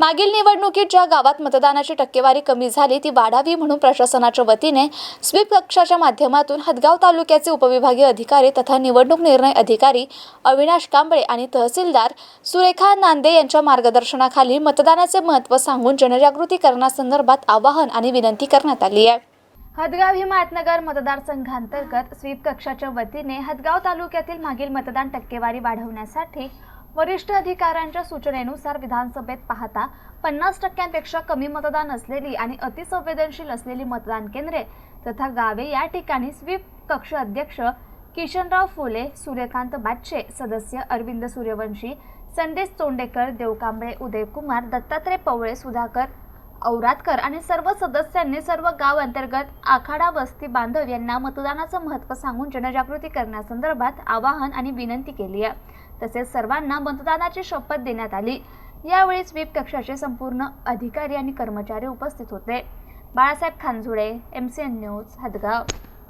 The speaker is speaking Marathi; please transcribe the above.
मागील निवडणुकीत ज्या गावात मतदानाची टक्केवारी कमी झाली ती वाढावी म्हणून प्रशासनाच्या वतीने स्वीप कक्षाच्या माध्यमातून हदगाव तालुक्याचे उपविभागीय अधिकारी तथा निवडणूक निर्णय अधिकारी अविनाश कांबळे आणि तहसीलदार सुरेखा नांदे यांच्या मार्गदर्शनाखाली मतदानाचे महत्त्व सांगून जनजागृती करण्यासंदर्भात आवाहन आणि विनंती करण्यात आली आहे. हदगाव हिमायतनगर मतदारसंघांतर्गत स्वीप कक्षाच्या वतीने हदगाव तालुक्यातील मागील मतदान टक्केवारी वाढवण्यासाठी वरिष्ठ अधिकाऱ्यांच्या सूचनेनुसार विधानसभेत पाहता पन्नास टक्क्यांपेक्षा कमी मतदान असलेली आणि अतिसंवेदनशील असलेली मतदान केंद्रे तथा गावे या ठिकाणी स्वीप कक्ष अध्यक्ष किशनराव फुले सूर्यकांत बाच्छे सदस्य अरविंद सूर्यवंशी संदेश चोंडेकर देवकांबळे उदयकुमार दत्तात्रय पवळे सुधाकर औरातकर आणि सर्व सदस्यांनी सर्व गाव अंतर्गत आखाडा वस्ती बांधव यांना मतदानाचं महत्त्व सांगून जनजागृती करण्यासंदर्भात आवाहन आणि विनंती केली आहे. तसेच सर्वांना मतदानाची शपथ देण्यात आली. यावेळी स्वीप कक्षाचे संपूर्ण अधिकारी आणि कर्मचारी उपस्थित होते. Balasaheb Khanzule M C N news Hadgaon.